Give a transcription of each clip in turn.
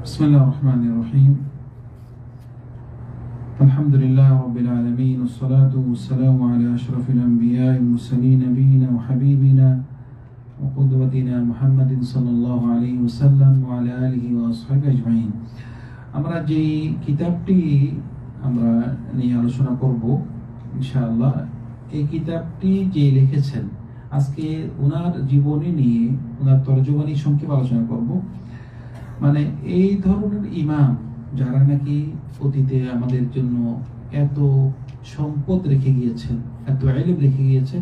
بسم الله الرحمن الرحيم الحمد لله رب العالمين والصلاة والسلام على أشرف الأنبياء والمرسلين نبينا وحبيبنا وقدوتنا محمد صلى الله عليه وسلم وعلى آله وأصحابه أجمعين আমরা যেই কিতাবটি আমরা নিয়ে আলোচনা করব ইনশাআল্লাহ এই কিতাবটি যে লিখেছেন আজকে ওনার জীবনী নিয়ে ওনার তর্জমানি সংক্ষেপ আলোচনা করব মানে এই ধরনের ইমাম যারা নাকি অতীতে আমাদের জন্য এত সম্পদ রেখে গিয়েছেন, এত এলিম রেখে গিয়েছেন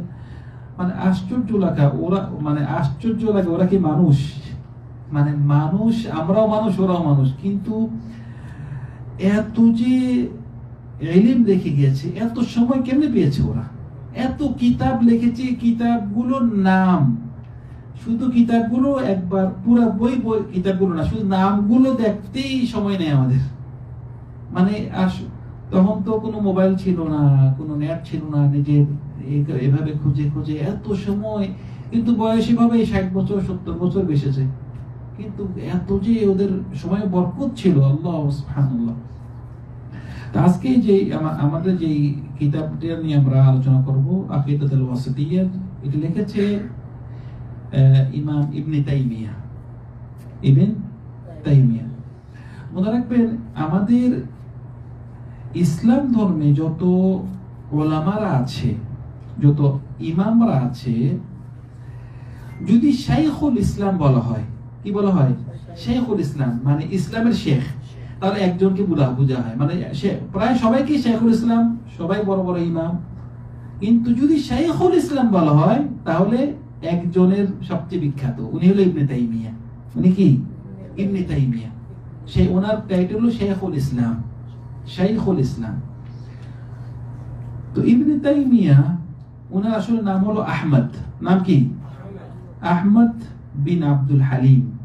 মানে আশ্চর্য লাগা, ওরা মানে আশ্চর্য লাগে, ওরা কি মানুষ? মানে মানুষ, আমরাও মানুষ, ওরাও মানুষ, কিন্তু এত যে এলিম রেখে গিয়েছে, এত সময় কেমনে পেয়েছে ওরা? এত কিতাব লিখেছে, কিতাবগুলোর নাম শুধু কিতাবগুলো একবার, পুরো বই বই কিতাবগুলো না, শুধু নামগুলো দেখতেই সময় নেই আমাদের। মানে আস- তখন তো কোনো মোবাইল ছিল না, কোনো নেট ছিল না, নিজের এভাবে খুঁজে খুঁজে এত সময়, কিন্তু বয়স এভাবে ষাট বছর, সত্তর বছর বেসেছে কিন্তু এত যে ওদের সময় বরকত ছিল, আল্লাহ আজকে যে আমাদের যে কিতাবটা নিয়ে আমরা আলোচনা করব, আকিদাতুল ওয়াসিতিয়্যা এটি লিখেছে ইমাম ইবনে তাইমিয়া। ইবন তাইমিয়া। মনে রাখবেন, আমাদের ইসলাম ধর্মে যত ওলামারা আছে, যত ইমামরা আছে, যদি শাইখুল ইসলাম বলা হয়, কি বলা হয়? শেখুল ইসলাম মানে ইসলামের শেখ। তাহলে একজনকে বুঝা বোঝা হয়। মানে প্রায় সবাইকে শেখুল ইসলাম, সবাই বড় বড় ইমাম। কিন্তু যদি শাইখুল ইসলাম বলা হয়, তাহলে একজনের সবচেয়ে বিখ্যাত, উনি হলো ইবনে তাইমিয়া। উনি কি? ইবনে তাইমিয়া। সে ওনার টাইটেল হলো শেখুল ইসলাম। শাইখুল ইসলাম। তো ইবনে তাইমিয়া ওনার আসলে নাম হলো আহমদ। নাম কি? আহমদ বিন আব্দুল হালিম।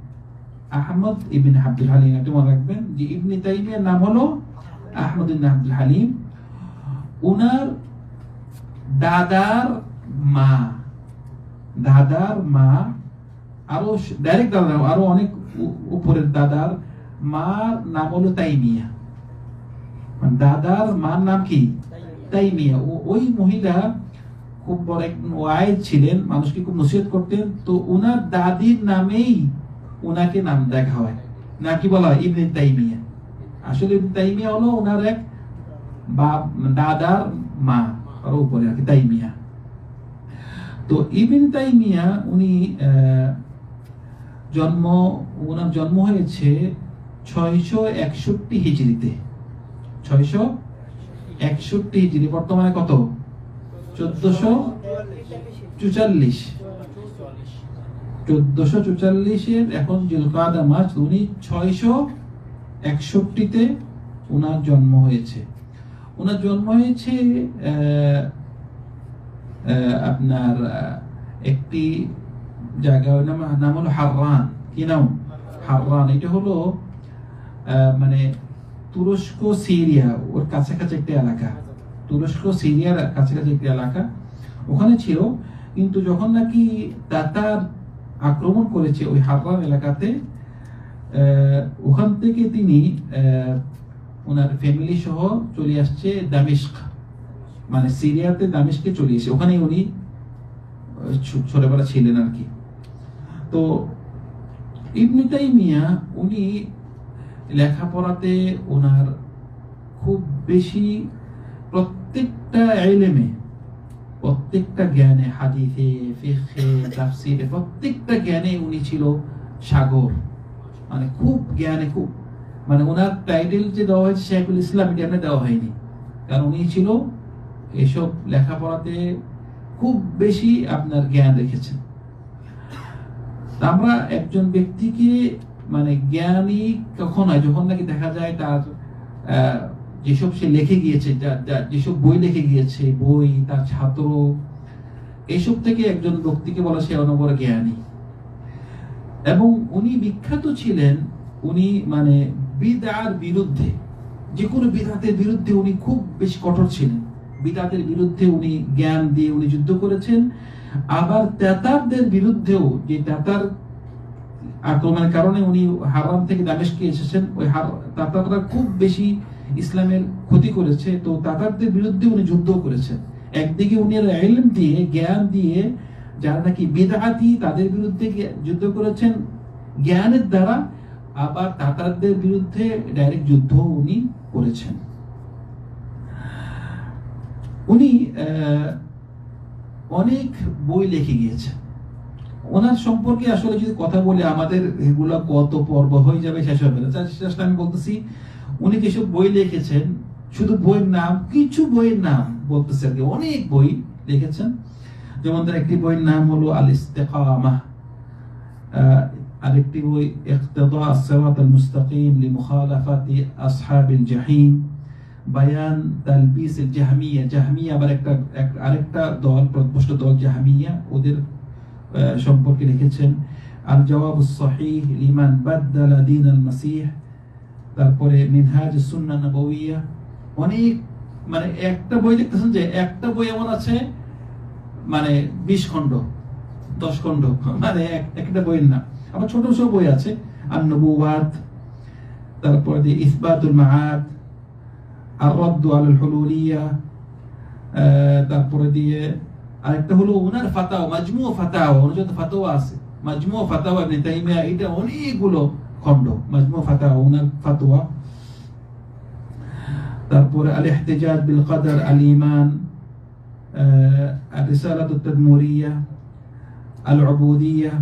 আহমদ ইবিন আব্দুল হালিম, একটু মনে রাখবেন যে ইবনে তাইমিয়ার নাম হলো আহমদ ইবিন আব্দুল হালিম। ওনার দাদার মা। দাদার মা আরও ডাইরেক্ট দাদা আরও অনেক উপরের দাদার মার নাম হলো তাইমিয়া। মানে দাদার মার নাম কি? তাইমিয়া। ওই মহিলা খুব বড় এক ওয়াইজ ছিলেন মানুষকে খুব নসিহত করতেন। তো ওনার দাদির নামেই ওনাকে নাম দেখা হয়। না কি বলা হয়? ইবনে তাইমিয়া। আসলে ইবনে তাইমিয়া হলো ওনার এক বাপ দাদার মা আর উপরে আর কি তাইমিয়া। তো ইবিন তাইমিয়া উনি জন্ম ওনার জন্ম হয়েছে ছয়শো একষট্টি হিজড়িতে। ছয়শো একষট্টি হিজড়ি, বর্তমানে কত? চোদ্দশো চুচাল্লিশ চোদ্দশো চুচাল্লিশের এখন জিলকাদা মাস, উনি ছয়শো একষট্টিতে ওনার জন্ম হয়েছে। ওনার জন্ম হয়েছে আপনার একটি জায়গা ওর নাম নাম হলো হাররান। কি নাম? হাররান। এটা হলো মানে তুরস্ক, সিরিয়া, ওর কাছাকাছি একটা এলাকা। তুরস্ক, সিরিয়ার কাছাকাছি একটি এলাকা। ওখানে ছিল, কিন্তু যখন নাকি তাতার আক্রমণ করেছে ওই হাররান এলাকাতে ওখান থেকে তিনি ওনার ফ্যামিলি সহ চলে আসছে দামিস্ক। মানে সিরিয়াতে দামেশকে চলে এসে ওখানেই উনি ছোটবেলা ছিলেন আর কি। তো ইবনে তাইমিয়া উনি লেখাপড়াতে ওনার খুব বেশি প্রত্যেকটা এলেমে প্রত্যেকটা জ্ঞানে, হাদিসে, ফিকহে, তাফসিরে, প্রত্যেকটা জ্ঞানে উনি ছিল সাগর। মানে খুব জ্ঞানে, খুব। মানে ওনার টাইটেল যে দেওয়া হয়েছে শেখুল ইসলাম, এটা দেওয়া হয়নি। কারণ উনি ছিল এসব লেখাপড়াতে খুব বেশি আপনার জ্ঞান রেখেছেন। আমরা একজন ব্যক্তিকে মানে জ্ঞানী কখন হয়? যখন নাকি দেখা যায় তার যেসব সে লিখে গিয়েছে যেসব বই লিখে গিয়েছে, বই, তার ছাত্র, এসব থেকে একজন ব্যক্তিকে বলা সে অনবর জ্ঞানী। এবং উনি বিখ্যাত ছিলেন, উনি মানে বিদার বিরুদ্ধে, যে কোনো বিদাতের বিরুদ্ধে উনি খুব বেশি কঠোর ছিলেন। বিদাতের বিরুদ্ধে উনি জ্ঞান দিয়ে উনি যুদ্ধ করেছেন। আবার তেতারদের বিরুদ্ধেও যে তেতার আক্রমণের কারণে উনি হারাম থেকে দামেশকে এসেছেন, ওই তাতাররা খুব বেশি ইসলামের ক্ষতি করেছে। তো তাতারদের বিরুদ্ধে উনি যুদ্ধ করেছেন। একদিকে উনি এলম দিয়ে, জ্ঞান দিয়ে যারা নাকি বেদাহাতি তাদের বিরুদ্ধে যুদ্ধ করেছেন জ্ঞানের দ্বারা, আবার তাতারদের বিরুদ্ধে ডাইরেক্ট যুদ্ধ উনি করেছেন। উনি অনেক বই লিখে গিয়েছেন ওনার সম্পর্কে আসলে যদি কথা বলে, আমাদের এগুলো কত পর্ব হয়ে যাবে শেষ হবে না। আমি বলতেছি, উনি কিছু বই লিখেছেন, শুধু বইয়ের নাম, কিছু বইয়ের নাম বলতেছে আর কি। অনেক বই লিখেছেন। যেমন তার একটি বইয়ের নাম হলো আল ইস্তেকামা আরেকটি বই ইকতদা আসসালাত আল মুস্তাকিম লিমুখালাফাতি আসহাবিল জাহিম। বায়ান তালবিস জাহামিয়া। জাহামিয়া আবার একটা এক- আরেকটা দল প্রদস্ত দল জাহামিয়া, ওদের সম্পর্কে লিখেছেন, আল জবাব সহিহ লিমান বাদ্দালা দিন আল মাসিহ তারপরে মিনহাজ সুন্নাহ নবওয়িয়া অনেক মানে একটা বই দেখতেছেন যে একটা বই এমন আছে মানে বিশ খণ্ড, দশ খণ্ড মানে এক- একটা বইয়ের না আবার ছোট ছোট বই আছে আর নবুয়াত তারপরে ইসবাতুল মাআদ আর রদ্দু আল হুলুলিয়া তারপরে দিয়ে আরেকটা হলো ওনার ফাতাও মাজমু ফাতাও ওনার যত ফাতাওয়া আছে মাজমু ফাতাওয়া ইবনে তাইমিয়া এটা অনেকগুলো খণ্ড মাজমু ফাতাওয়া ওনার ফাতোয়া তারপরে আল ইহতিজাজ বিল কদর আল ঈমান الرسالة التدمرية العبودية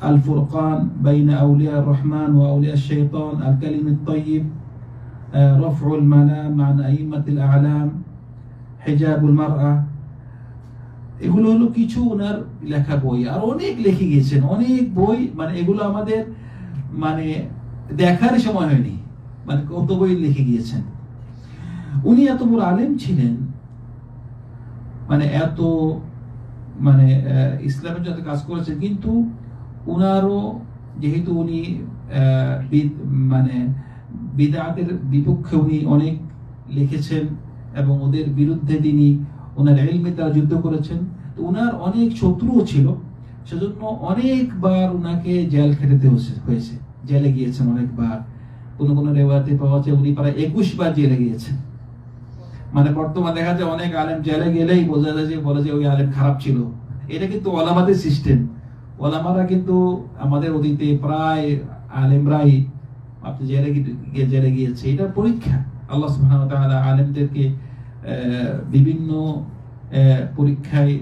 الفرقان بين أولياء الرحمن وأولياء الشيطان الكلم الطيب آه، رفع الملام عن أئمة الأعلام حجاب المرأة এগুলো হলো কিছু ওনার লেখা বই আর অনেক লিখে গিয়েছেন অনেক বই মানে এগুলো আমাদের মানে দেখার সময় হয়নি মানে কত বই লিখে গিয়েছেন উনি এত বড় আলেম ছিলেন মানে এত মানে আহ, ইসলামের যাতে কাজ করেছেন কিন্তু উনারও যেহেতু উনি আহ, বিদ- মানে বিদাতের বিপক্ষে উনি অনেক লিখেছেন এবং ওদের বিরুদ্ধে তিনি ওনার এলমে তারা যুদ্ধ করেছেন। তো ওনার অনেক শত্রুও ছিল। সেজন্য অনেকবার ওনাকে জেল খেটেতে হয়েছে- জেলে গিয়েছেন অনেকবার। কোন কোন রেওয়াতে পাওয়া যায় উনি প্রায় একুশ বার জেলে গিয়েছেন। মানে বর্তমানে দেখা যায় অনেক আলেম জেলে গেলেই বোঝা যায় যে বলে যে ওই আলেম খারাপ ছিল। এটা কিন্তু ওলামাদের সিস্টেম ওলামারা কিন্তু আমাদের অতীতে প্রায় আলেমরাই আপনি জেলে গিয়ে জেলে গিয়েছে, এটা পরীক্ষা। আল্লাহ সুবহানাহু ওয়া তাআলা আলেমদেরকে বিভিন্ন পরীক্ষায়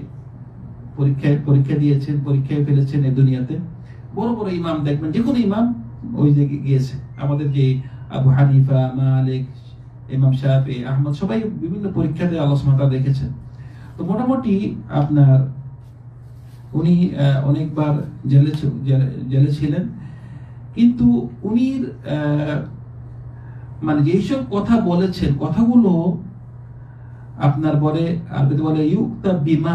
পরীক্ষায় পরীক্ষা দিয়েছেন, পরীক্ষায় ফেলেছেন এই দুনিয়াতে। বড় বড় ইমাম দেখবেন, যে কোনো ইমাম ওই যে গিয়েছে। আমাদের যে আবু হানিফা, মালিক, ইমাম শাফি, আহমদ, সবাই বিভিন্ন পরীক্ষাতে তাআলা রেখেছেন তো মোটামুটি আপনার উনি অনেকবার জেলে- জেলে ছিলেন। কিন্তু উনি মানে যেসব কথা বলেছেন, কথাগুলো আপনার বলে বলে, ইউক্তা বিমা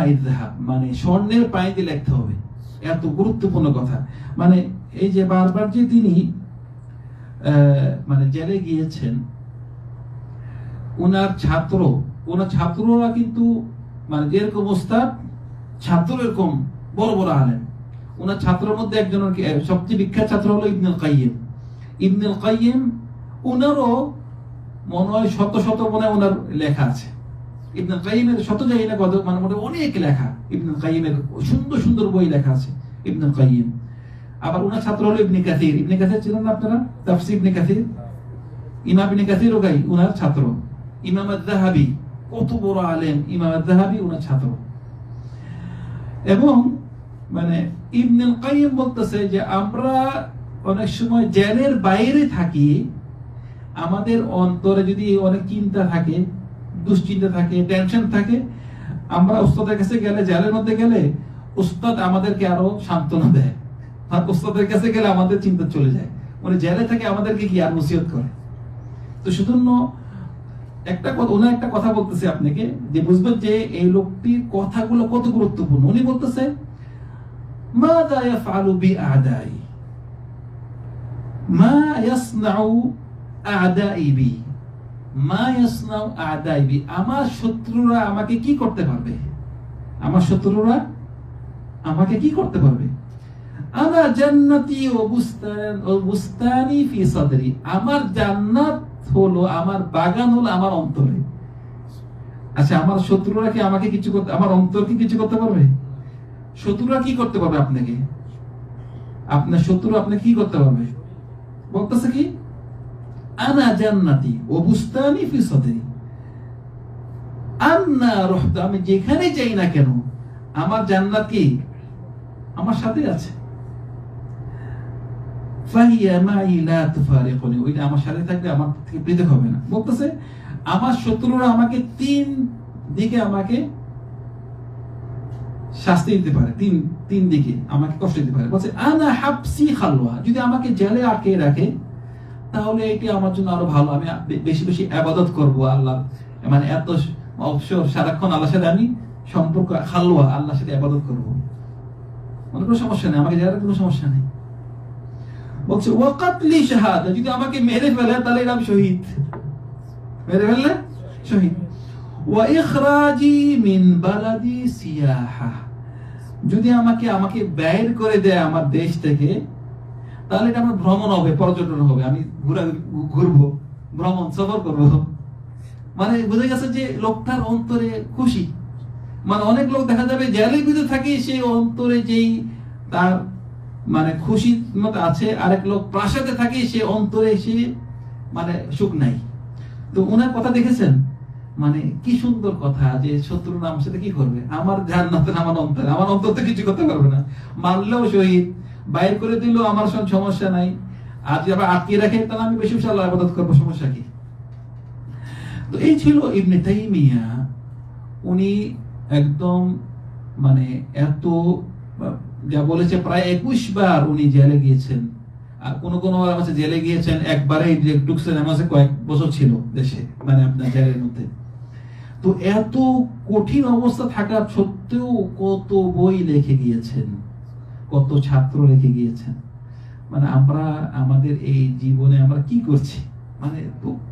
মানে স্বর্ণের পানিতে লিখতে হবে। এত গুরুত্বপূর্ণ কথা। মানে এই যে বারবার যে তিনি মানে জেলে গিয়েছেন ওনার ছাত্র ওনার ছাত্ররা কিন্তু মানে যেরকম ওস্তাদ ছাত্র এরকম বড় বড় আলেম। ওনার ছাত্রের মধ্যে একজন সবচেয়ে বিখ্যাত ছাত্র হলো ইবনুল কাইয়িম। ইবনুল কাইয়িম ওনারও মনে হয় শত শত মনে ওনার লেখা আছে। ইবনুল কাইয়িমের শত জায়গায় না কত মানে মোটামুটি অনেক লেখা ইবনুল কাইয়িমের, সুন্দর সুন্দর বই লেখা আছে ইবনুল কাইয়িম। আবার ওনার ছাত্র হলো ইবনে কাসির। ইবনে কাসির ছিলেন না আপনারা? তাফসির ইবনে কাসির? ইমাম ইবনে কাসির ও গাই ওনার ছাত্র। ইমাম আদ-দাহাবি কত বড় আলেম ইমাম আদ-দাহাবি ওনার ছাত্র। এবং মানে ইবনুল কাইয়িম বলতেছে যে, আমরা অনেক সময় জেলের বাইরে থাকি, আমাদের অন্তরে যদি অনেক চিন্তা থাকে, দুশ্চিন্তা থাকে টেনশন থাকে, আমরা উস্তাদের কাছে গেলে জেলের মধ্যে গেলে উস্তাদ আমাদেরকে আরও সান্ত্বনা দেয়। আর উস্তাদের কাছে গেলে আমাদের চিন্তা চলে যায়। মানে জেলে থেকে আমাদেরকে কি আর নসিহত করে? তো সেজন্য একটা কথা ওনার একটা কথা বলতেছে আপনাকে, যে বুঝবেন যে এই লোকটির কথাগুলো কত গুরুত্বপূর্ণ। উনি বলতেছে মাদা ইয়াফআলু বিআদাই মা ইয়াসনাউ আদাই বি মা ইয়াসনাউ আদাই বি আমার শত্রুরা আমাকে কি করতে পারবে? আমার শত্রুরা আমাকে কি করতে পারবে? আনা জান্নাতি ও বুস্তান ও বুস্তানি ফি সাদরি আমার জান্নাত হলো আমার বাগান হলো আমার অন্তরে। আচ্ছা আমার শত্রুরা কি আমাকে কিছু করতে আমার অন্তরকে কিছু করতে পারবে? শত্রুরা কি করতে পারবে আপনাকে? আপনার শত্রু আপনাকে কি করতে পারবে? বলতেছে কি? আনা জান্নাতি ও বুস্তানি ফি আন্না রহতা আমি যেখানে যাই না কেন, আমার জান্নাত কি? আমার সাথে আছে। ফাহিয়া মাই লা তুফারিকুনি, ওইটা আমার সাথে থাকবে, আমার থেকে পৃথক হবে না। বলতেছে, আমার শত্রুরা আমাকে তিন দিকে আমাকে শাস্তি দিতে পারে, তিন তিন দিকে আমাকে কষ্ট দিতে পারে। বলছে, আনা হাবসি খালওয়া যদি আমাকে জেলে আটকে রাখে, তাহলে এটি আমার জন্য আরও ভালো। আমি বেশি বেশি আবাদত করব আল্লাহ। মানে এত অবসর সারাক্ষণ আল্লাহর সাথে আমি সম্পর্ক, খালওয়া, আল্লাহর সাথে আবাদত করব। মানে কোনো সমস্যা নেই, আমাকে জেলে কোনো সমস্যা নেই। বলছে ওয়াকাতলি শাহাদা যদি আমাকে মেরে ফেলে, তাহলে আমি শহীদ। মেরে ফেললে? শহীদ। মিন বালাদি সিয়াহা। যদি আমাকে আমাকে বাইর করে দেয় আমার দেশ থেকে, তাহলে এটা আমার ভ্রমণ হবে, পর্যটন হবে। আমি ঘুরা, ঘুরবো, ভ্রমণ, সফর করব। মানে বুঝে গেছে যে লোকটার অন্তরে খুশি। মানে অনেক লোক দেখা যাবে জেলের ভিতরে থাকে সেই অন্তরে যেই তার মানে খুশি মতো আছে, আরেক লোক প্রাসাদে থাকে, সে অন্তরে সে মানে সুখ নাই। তো ওনার কথা দেখেছেন? মানে কি সুন্দর কথা যে শত্রু নাম সাথে কি করবে? আমার জান্নাতের আমার অন্তরে। আমার অন্তর তো কিছু করতে পারবে না। মানলেও শহীদ, বাইর করে দিলেও আমার সঙ্গে সমস্যা নাই। আর যদি আবার আটকে রাখে, তাহলে আমি বেশি আল্লাহ আবাদত করব। সমস্যা কি? তো এই ছিল ইবনে তাইমিয়া। উনি একদম মানে এত, যা বলেছে, প্রায় একুশ বার উনি জেলে গিয়েছেন। আর কোন কোন জেলে গিয়েছেন। একবারেই ঢুকছেন আমার কয়েক বছর ছিল দেশে মানে আপনার জেলের মধ্যে। তো এত কঠিন অবস্থা থাকা সত্ত্বেও কত বই লিখে গিয়েছেন, কত ছাত্র রেখে গিয়েছেন। মানে আমরা, আমাদের এই জীবনে আমরা কি করছি? মানে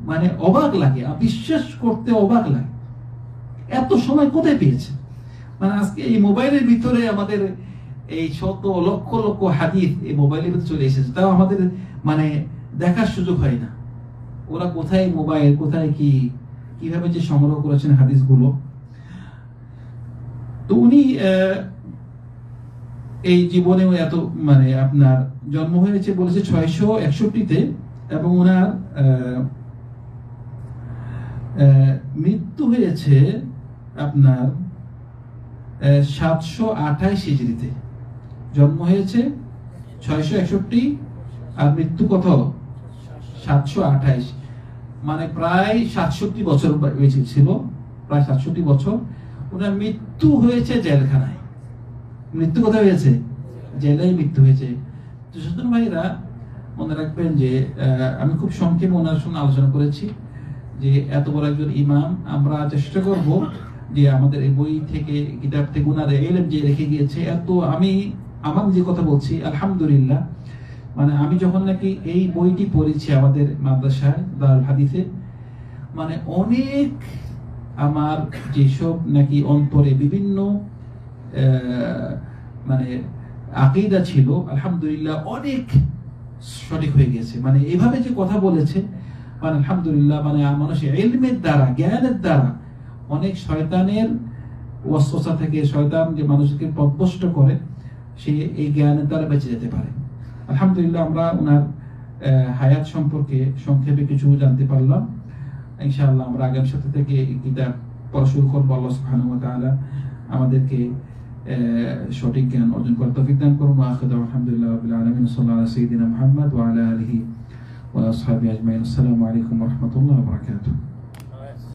মানে অবাক লাগে বিশ্বাস করতে অবাক লাগে। এত সময় কোথায় পেয়েছে? মানে আজকে এই মোবাইলের ভিতরে আমাদের এই শত লক্ষ লক্ষ হাদিস এই মোবাইলের ভিতরে চলে এসেছে। তাও আমাদের মানে দেখার সুযোগ হয় না। ওরা কোথায় মোবাইল, কোথায় কি কীভাবে যে সংগ্রহ করেছেন হাদিসগুলো। তো উনি এই জীবনেও এত মানে আপনার জন্ম হয়েছে বলেছে ছয়শো একষট্টিতে এবং ওনার মৃত্যু হয়েছে আপনার সাতশো আঠাইশ হিজড়িতে। জন্ম হয়েছে ছয়শো একষট্টি আর মৃত্যু কত? সাতশো আঠাইশ মানে প্রায় সাতষট্টি বছর বেঁচে ছিল, প্রায় সাতষট্টি বছর। ওনার মৃত্যু হয়েছে জেলখানায়। মৃত্যু কোথায় হয়েছে? জেলেই মৃত্যু হয়েছে। সুতরাং ভাইরা মনে রাখবেন যে আমি খুব সংক্ষেপে ওনার সঙ্গে আলোচনা করেছি যে, এত বড় একজন ইমাম, আমরা চেষ্টা করব যে আমাদের এই বই থেকে, কিতাব থেকে ওনার এলেম যে রেখে গিয়েছে। এত আমি আমার যে কথা বলছি, আলহামদুলিল্লাহ মানে আমি যখন নাকি এই বইটি পড়েছি আমাদের মাদ্রাসায় দারুল হাদিসে মানে অনেক আমার যেসব নাকি অন্তরে বিভিন্ন মানে আকিদা ছিল, আলহামদুলিল্লাহ অনেক সঠিক হয়ে গেছে। মানে এভাবে যে কথা বলেছে মানে আলহামদুলিল্লাহ মানে মানুষের এলমের দ্বারা, জ্ঞানের দ্বারা অনেক শয়তানের ওয়াসওয়াসা থেকে শয়তান যে মানুষকে পদভষ্ট করে, সে এই জ্ঞানের দ্বারা বেঁচে যেতে পারে। আলহামদুলিল্লাহ, আমরা ওনার হায়াত সম্পর্কে সংক্ষেপে কিছু জানতে পারলাম। ইনশাআল্লাহ আমরা আগামী সপ্তাহ থেকে কিতাব পড়া শুরু করব। আল্লাহ সুবহানাহু তাআলা আমাদেরকে সঠিক জ্ঞান অর্জন করার তৌফিক দান করুন। আখিরু আলহামদুলিল্লাহ রাব্বিল আলামিন। সাল্লাল্লাহু আলা সাইয়্যিদিনা মুহাম্মদ ওয়া আলা আজমাইন। আসসালামু আলাইকুম রাহমাতুল্লাহি বারাকাতুহু।